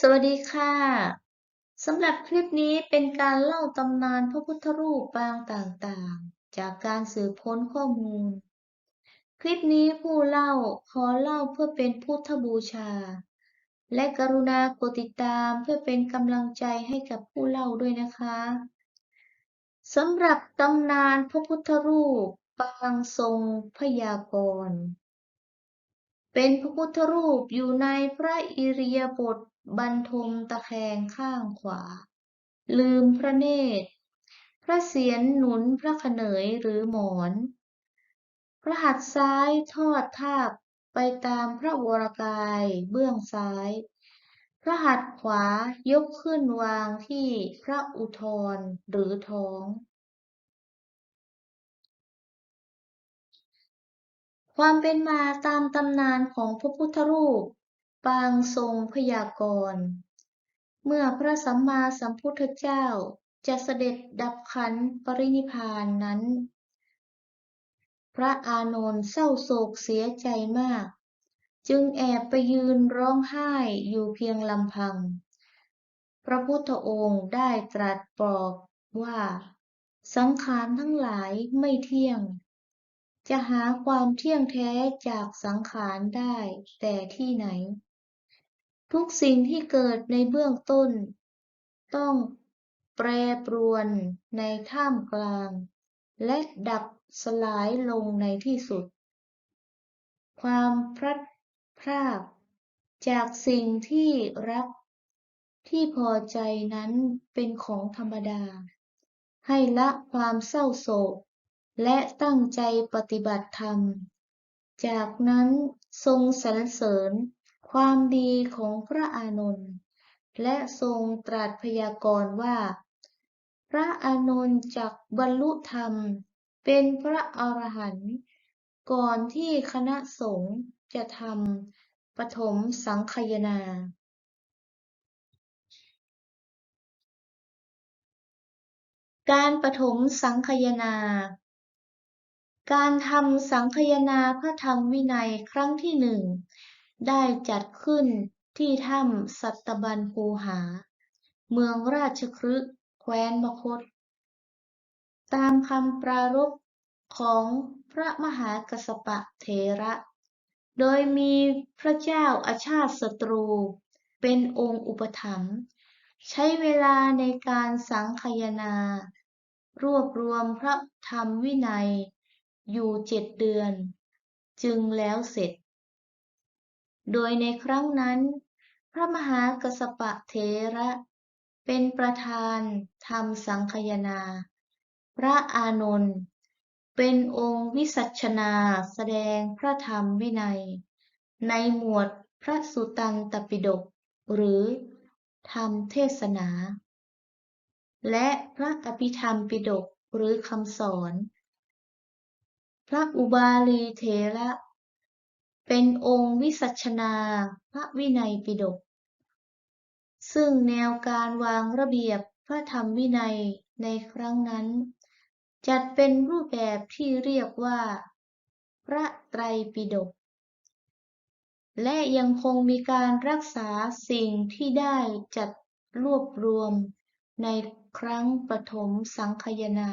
สวัสดีค่ะสำหรับคลิปนี้เป็นการเล่าตำนานพระพุทธรูปปางต่างๆ จากการสืบค้นข้อมูล คลิปนี้ผู้เล่าขอเล่าเพื่อเป็นพุทธบูชา และกรุณากดติดตามเพื่อเป็นกำลังใจให้กับผู้เล่าด้วยนะคะสำหรับตำนานพระพุทธรูปปางทรงพยากรณ์เป็นพระพุทธรูปอยู่ในพระอิริยาบถ บรรทมตะแคงข้างขวา ลืมพระเนตร พระเศียรหนุนพระขเนยหรือหมอน พระหัตถ์ซ้ายทอดทาบไปตามพระวรกายเบื้องซ้าย พระหัตถ์ขวายกขึ้นวางที่พระอุทรหรือท้อง ความเป็นมาตามตำนานของพระพุทธรูป ปางทรงพยากรณ์ เมื่อพระสัมมาสัมพุทธเจ้าจะเสด็จดับขันปรินิพานนั้น พระอานนท์เศร้าโศกเสียใจมาก จึงแอบไปยืนร้องไห้อยู่เพียงลำพัง พระพุทธองค์ได้ตรัสบอกว่า สังขารทั้งหลายไม่เที่ยง จะหาความเที่ยงแท้จากสังขารได้แต่ที่ไหน ทุกสิ่งที่เกิดในเบื้องต้น ต้องแปรปรวนในท่ามกลาง และดับสลายลงในที่สุด ความพลัดพรากจากสิ่งที่รักที่พอใจนั้นเป็นของธรรมดา ให้ละความเศร้าโศก และตั้งใจปฏิบัติธรรม จากนั้นทรงสรรเสริญ ความดีของพระอานนท์และทรงตรัสพยากรณ์ว่า พระอานนท์จักบรรลุธรรม เป็นพระอรหันต์ก่อนที่คณะสงฆ์จะทำปฐมสังคยนาการปฐมสังคยนา การทำสังคยนาพระธรรมวินัยครั้งที่หนึ่ง ได้จัดขึ้นที่ถ้ำสัตบันภูหา เมืองราชคฤห์แคว้นมคธตามคำปรารภของพระมหากัสปะเถระ โดยมีพระเจ้าอาชาติศัตรูเป็นองค์อุปถัมภ์ใช้เวลาในการสังคยนา รวบรวมพระธรรมวินัย อยู่เจ็ดเดือน จึงแล้วเสร็จ โดยในครั้งนั้น พระมหากัสปะเถระ เป็นประธานทำสังคยนา พระอานนท์เป็นองค์วิสัชนาแสดงพระธรรมวินัย ในหมวดพระสุตันตปิฎกหรือธรรมเทศนา และพระอภิธรรมปิฎกหรือคำสอน พระอุบาลีเถระ เป็นองค์วิสัชนา พระวินัยปิฎกซึ่งแนวการวางระเบียบพระธรรมวินัยในครั้งนั้น จัดเป็นรูปแบบที่เรียกว่า พระไตรปิฎกและยังคงมีการรักษาสิ่งที่ได้จัดรวบรวม ในครั้งปฐมสังคยนา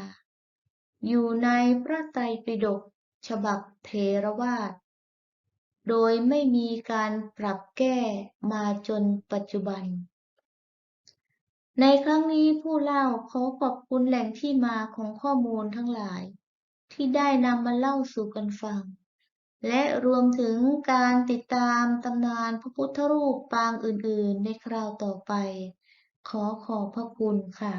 อยู่ในพระไตรปิฎกฉบับเถรวาท โดยไม่มีการปรับแก้มาจนปัจจุบัน ในครั้งนี้ผู้เล่าขอขอบคุณแหล่งที่มาของข้อมูลทั้งหลาย ที่ได้นำมาเล่าสู่กันฟัง และรวมถึงการติดตามตำนานพระพุทธรูปปางอื่นๆ ในคราวต่อไป ขอขอบพระคุณค่ะ